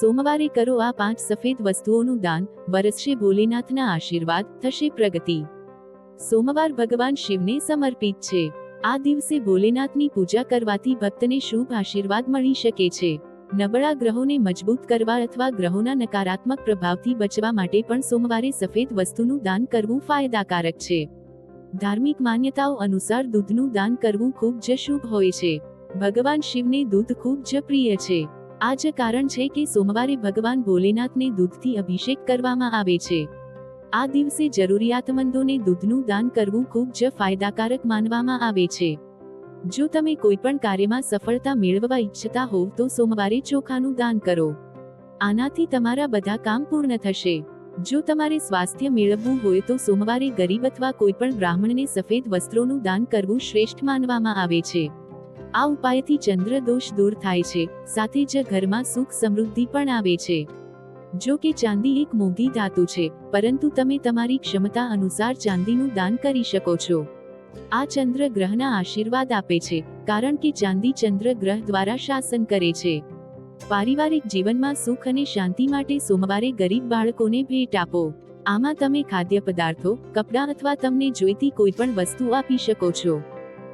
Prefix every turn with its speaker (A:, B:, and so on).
A: સોમવારે કરો આ પાંચ સફેદ વસ્તુઓનું દાન, વરસશે ભોલેનાથના આશીર્વાદ, થશે પ્રગતિ. સોમવાર ભગવાન શિવને સમર્પિત છે. આ દિવસે ભોલેનાથની પૂજા કરવાથી ભક્તને શુભ આશીર્વાદ મળી શકે છે. નબળા ગ્રહોને મજબૂત કરવા અથવા ગ્રહોના નકારાત્મક પ્રભાવથી બચવા માટે પણ સોમવારે સફેદ વસ્તુનું દાન કરવું ફાયદાકારક છે. ધાર્મિક માન્યતાઓ અનુસાર દૂધનું દાન કરવું ખૂબ જ શુભ હોય છે. ભગવાન શિવને દૂધ ખૂબ જ પ્રિય છે. આ જ કારણ છે કે સોમવારે ભગવાન ભોલેનાથને દૂધથી અભિષેક કરવામાં આવે છે. આ દિવસે જરૂરિયાતમંદોને દૂધનું દાન કરવું ખૂબ જ ફાયદાકારક માનવામાં આવે છે. જો તમે કોઈ પણ કાર્યમાં સફળતા મેળવવા ઈચ્છતા હોવ તો સોમવારે ચોખાનું દાન કરો. આનાથી તમારા બધા કામ પૂર્ણ થશે. જો તમારે સ્વાસ્થ્ય મેળવવું હોય તો સોમવારે ગરીબ અથવા કોઈ પણ બ્રાહ્મણને સફેદ વસ્ત્રોનું દાન કરવું શ્રેષ્ઠ માનવામાં આવે છે. આ ઉપાયથી ચંદ્ર દોષ દૂર થાય છે, સાથે જ ઘરમાં સુખ સમૃદ્ધિ પણ આવે છે. જો કે ચાંદી એક મોંઘી ધાતુ છે, પરંતુ તમે તમારી ક્ષમતા અનુસાર ચાંદીનું દાન કરી શકો છો. આ ચંદ્ર ગ્રહના આશીર્વાદ આપે છે, કારણ કે ચાંદી ચંદ્ર ગ્રહ દ્વારા શાસન કરે છે. પારિવારિક જીવનમાં સુખ અને શાંતિ માટે સોમવારે ગરીબ બાળકોને ભેટ આપો. આમાં તમે ખાદ્ય પદાર્થો કપડાં અથવા તમને જોઈતી કોઈ પણ વસ્તુ આપી શકો છો.